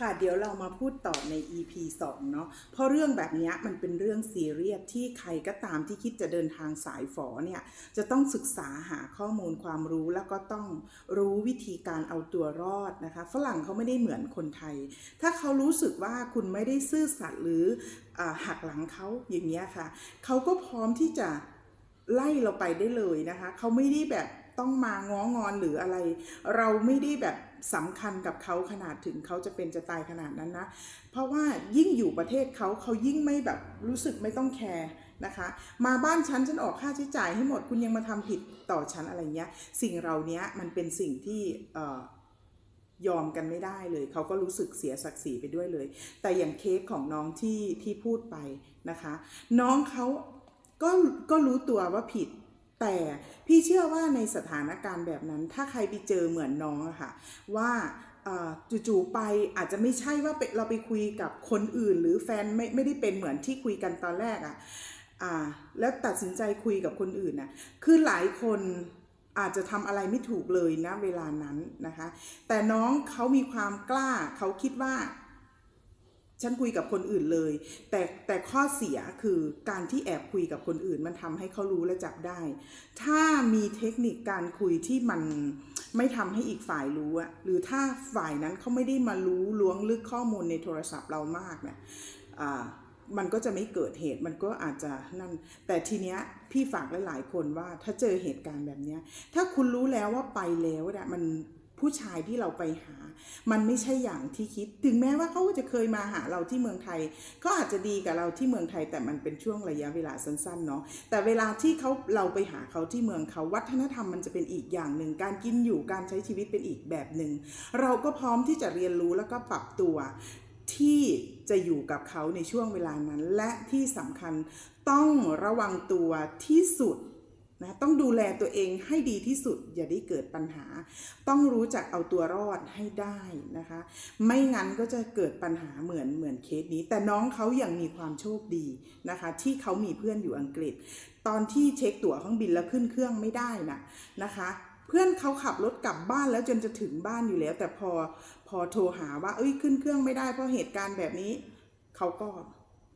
ค่ะเดี๋ยวเรามาพูดต่อใน EP 2 เนาะเพราะเรื่องแบบนี้มันเป็นเรื่องซีเรียสที่ใครก็ตามที่คิดจะเดินทางสายฝอเนี่ยจะต้องศึกษาหาข้อมูลความรู้แล้วก็ต้องรู้วิธีการเอาตัวรอดนะคะ ฝรั่งเขาไม่ได้เหมือนคนไทย ถ้าเขารู้สึกว่าคุณไม่ได้ซื่อสัตย์หรืออหักหลังเขาอย่างเงี้ยค่ะเขาก็พร้อมที่จะไล่เราไปได้เลยนะคะเขาไม่ได้แบบ ต้องมาง้องอนหรืออะไร เราไม่ได้แบบสำคัญกับเขาขนาดถึงเขาจะเป็นจะตายขนาดนั้นนะ เพราะว่ายิ่งอยู่ประเทศเขาเขายิ่งไม่แบบรู้สึกไม่ต้องแคร์นะคะ มาบ้านฉันฉันออกค่าใช้จ่ายให้หมดคุณยังมาทำผิดต่อฉันอะไรเงี้ย สิ่งเราเนี้ยมันเป็นสิ่งที่ยอมกันไม่ได้เลย เขาก็รู้สึกเสียศักดิ์ศรีไปด้วยเลย แต่อย่างเคสของน้องที่ที่พูดไปนะคะ น้องเขาก็ก็รู้ตัวว่าผิด แต่พี่เชื่อว่าในสถานการณ์แบบนั้น ถ้าใครไปเจอเหมือนน้องอะค่ะ ว่าจู่ๆไปอาจจะไม่ใช่ว่าเราไปคุยกับคนอื่น หรือแฟนไม่ไม่ได้เป็นเหมือนที่คุยกันตอนแรกอะอ่า แล้วตัดสินใจคุยกับคนอื่นน่ะคือหลายคนอาจจะทำอะไรไม่ถูกเลยนะเวลานั้นนะคะ แต่น้องเขามีความกล้าเขาคิดว่า ฉันคุยกับคนอื่นเลย แต่แต่ข้อเสียคือการที่แอบคุยกับคนอื่น มันทำให้เขารู้และจับได้ ถ้ามีเทคนิคการคุยที่มันไม่ทำให้อีกฝ่ายรู้อะหรือถ้าฝ่ายนั้นเขาไม่ได้มารู้ล้วงลึกข้อมูลในโทรศัพท์เรามากเนี่ยอ่ามันก็จะไม่เกิดเหตุมันก็อาจจะนั่น แต่ทีเนี้ยพี่ฝากหลายๆคนว่าถ้าเจอเหตุการณ์แบบเนี้ย ถ้าคุณรู้แล้วว่าไปแล้วเนี่ยมัน ผู้ชายที่เราไปหา มันไม่ใช่อย่างที่คิด ถึงแม้ว่าเขาจะเคยมาหาเราที่เมืองไทยเขาอาจจะดีกับเราที่เมืองไทย แต่มันเป็นช่วงระยะเวลาสั้นๆเนาะ แต่เวลาที่เขาเราไปหาเขาที่เมืองเขาวัฒนธรรมมันจะเป็นอีกอย่างหนึ่ง การกินอยู่การใช้ชีวิตเป็นอีกแบบหนึ่ง เราก็พร้อมที่จะเรียนรู้แล้วก็ปรับตัวที่จะอยู่กับเขาในช่วงเวลานั้น และที่สำคัญต้องระวังตัวที่สุด นะต้องดูแลตัวเองให้ดีที่สุดอย่าได้เกิดปัญหา ต้องรู้จักเอาตัวรอดให้ได้นะคะ ไม่งั้นก็จะเกิดปัญหาเหมือนเหมือนเคสนี้ แต่น้องเขายังมีความโชคดีนะคะ ที่เขามีเพื่อนอยู่อังกฤษ ตอนที่เช็คตั๋วเครื่องบินแล้วขึ้นเครื่องไม่ได้นะนะคะเพื่อนเขาขับรถกลับบ้านแล้วจนจะถึงบ้านอยู่แล้ว แต่พอพอโทรหาว่าเอ้ยขึ้นเครื่องไม่ได้เพราะเหตุการณ์แบบนี้ เขาก็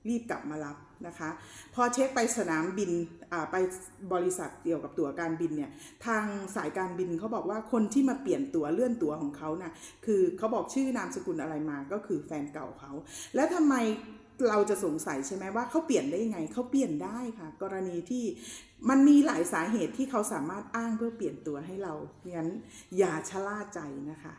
รีบกลับมารับ นะคะ พอเช็คไปสนามบินไปบริษัทเกี่ยวกับตั๋วการบินเนี่ยทางสายการบินเขาบอกว่าคนที่มาเปลี่ยนตั๋วเลื่อนตั๋วของเขาน่ะคือเขาบอกชื่อนามสกุลอะไรมาก็คือแฟนเก่าเขา แล้วทำไมเราจะสงสัยใช่ไหมว่าเขาเปลี่ยนได้ยังไงเขาเปลี่ยนได้ค่ะ กรณีที่มันมีหลายสาเหตุที่เขาสามารถอ้างเพื่อเปลี่ยนตัวให้เรางั้นอย่าชะล่าใจนะคะ